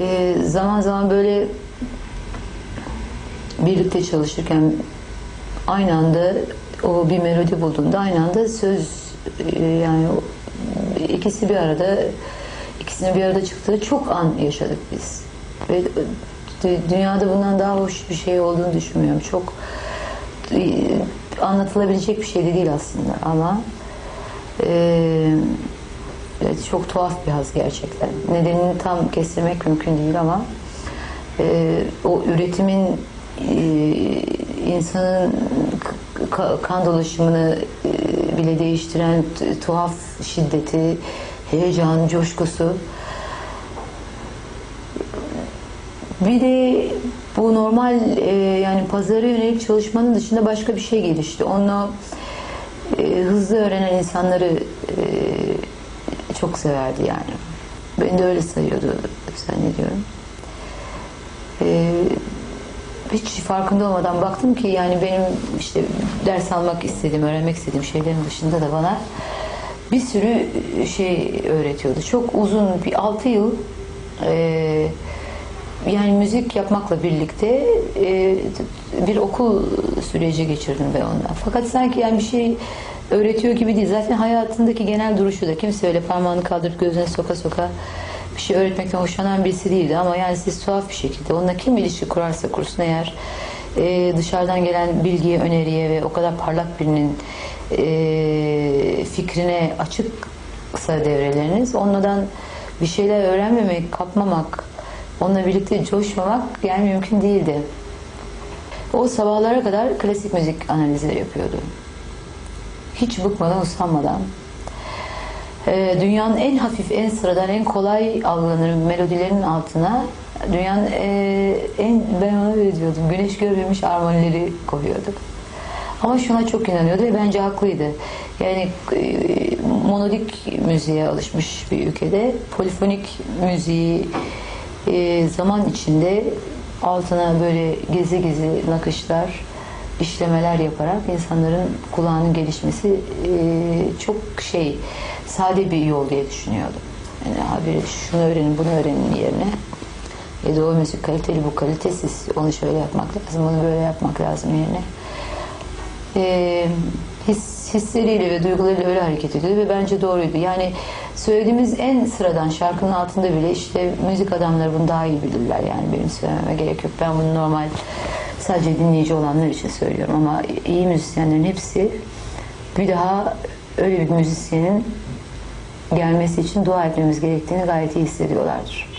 Ee, zaman zaman böyle birlikte çalışırken aynı anda o bir melodi bulduğunda aynı anda söz e, yani ikisi bir arada ikisinin bir arada çıktığı çok an yaşadık biz. Ve dü- dünyada bundan daha hoş bir şey olduğunu düşünmüyorum. Çok e, anlatılabilecek bir şey de değil aslında ama e, evet, çok tuhaf bir haz gerçekten. Nedenini tam kestirmek mümkün değil ama e, o üretimin e, insanın ka- kan dolaşımını e, bile değiştiren tuhaf şiddeti, heyecan, coşkusu. Bir de bu normal e, yani pazara yönelik çalışmanın dışında başka bir şey gelişti. Onu e, hızlı öğrenen insanları e, çok severdi yani. Beni de öyle sayıyordu zannediyorum. E, hiç farkında olmadan baktım ki yani benim işte ders almak istediğim, öğrenmek istediğim şeylerin dışında da bana bir sürü şey öğretiyordu. Çok uzun bir 6 yıl e, yani müzik yapmakla birlikte e, bir okul süreci geçirdim ben onunla. Fakat sanki yani bir şey öğretiyor gibi değil. Zaten hayatındaki genel duruşu da kimse öyle parmağını kaldırıp gözüne soka soka bir şey öğretmekten hoşlanan birisi değildi. Ama yani siz tuhaf bir şekilde onunla kim ilişki kurarsa kursun eğer e, dışarıdan gelen bilgiye, öneriye ve o kadar parlak birinin e, fikrine açıksa devreleriniz onlardan bir şeyler öğrenmemek, kapmamak, onunla birlikte coşmamak yani mümkün değildi. O sabahlara kadar klasik müzik analizleri yapıyordu. Hiç bıkmadan, usanmadan. Ee, dünyanın en hafif, en sıradan, en kolay algılanır melodilerin altına dünyanın e, en, ben ona öyle güneş görmemiş armonileri koyuyorduk. Ama şuna çok inanıyordu ve bence haklıydı. Yani e, monodik müziğe alışmış bir ülkede polifonik müziği e, zaman içinde altına böyle gezi gezi nakışlar, işlemeler yaparak insanların kulağının gelişmesi e, çok şey sade bir yol diye düşünüyordum. Yani abi şunu öğrenin bunu öğrenin yerine da o müzik kaliteli bu kalitesiz onu şöyle yapmak lazım bunu böyle yapmak lazım yerine e, his, hisleriyle ve duygularıyla öyle hareket ediyordu ve bence doğruydu. Yani söylediğimiz en sıradan şarkının altında bile işte müzik adamları bunu daha iyi bilirler yani benim söylememe gerek yok. Ben bunu normal sadece dinleyici olanlar için söylüyorum ama iyi müzisyenlerin hepsi bir daha öyle bir müzisyenin gelmesi için dua etmemiz gerektiğini gayet iyi hissediyorlardır.